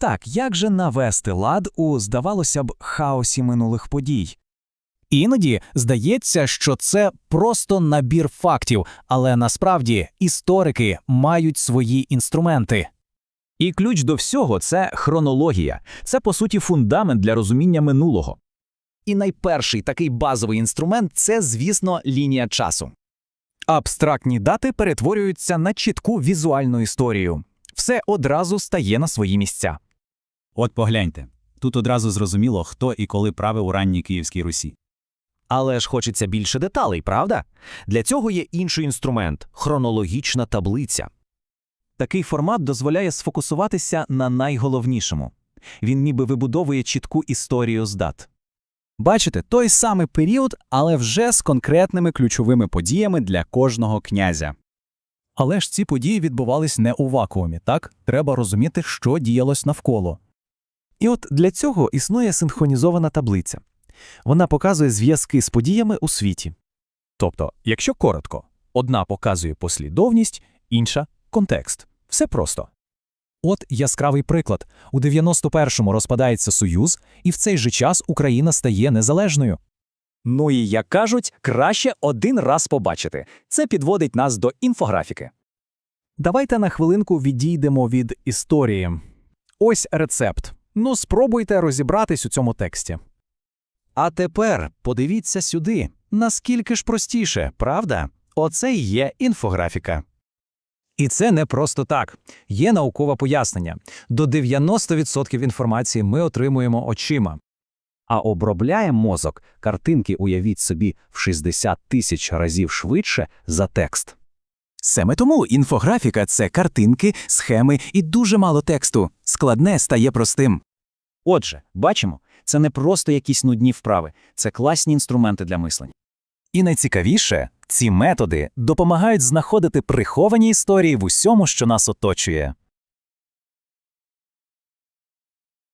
Так, як же навести лад у, здавалося б, хаосі минулих подій? Іноді здається, що це просто набір фактів, але насправді історики мають свої інструменти. І ключ до всього це хронологія. Це, по суті, фундамент для розуміння минулого. І найперший такий базовий інструмент це, звісно, лінія часу. Абстрактні дати перетворюються на чітку візуальну історію. Все одразу стає на свої місця. От погляньте. Тут одразу зрозуміло, хто і коли правив у ранній Київській Русі. Але ж хочеться більше деталей, правда? Для цього є інший інструмент хронологічна таблиця. Такий формат дозволяє сфокусуватися на найголовнішому. Він ніби вибудовує чітку історію з дат. Бачите, той самий період, але вже з конкретними ключовими подіями для кожного князя. Але ж ці події відбувались не у вакуумі, так? Треба розуміти, що діялось навколо. І от для цього існує синхронізована таблиця. Вона показує зв'язки з подіями у світі. Тобто, якщо коротко, одна показує послідовність, інша контекст. Все просто. От яскравий приклад. У 91-му розпадається Союз, і в цей же час Україна стає незалежною. Ну і як кажуть, краще один раз побачити. Це підводить нас до інфографіки. Давайте на хвилинку відійдемо від історії. Ось рецепт. Ну, спробуйте розібратись у цьому тексті. А тепер подивіться сюди. Наскільки ж простіше, правда? Оце і є інфографіка. І це не просто так. Є наукове пояснення. До 90% інформації ми отримуємо очима. а обробляє мозок картинки, уявіть собі, в 60 тисяч разів швидше за текст. Саме тому інфографіка це картинки, схеми і дуже мало тексту. Складне стає простим. Отже, бачимо, це не просто якісь нудні вправи, це класні інструменти для мислення. І найцікавіше, ці методи допомагають знаходити приховані історії в усьому, що нас оточує.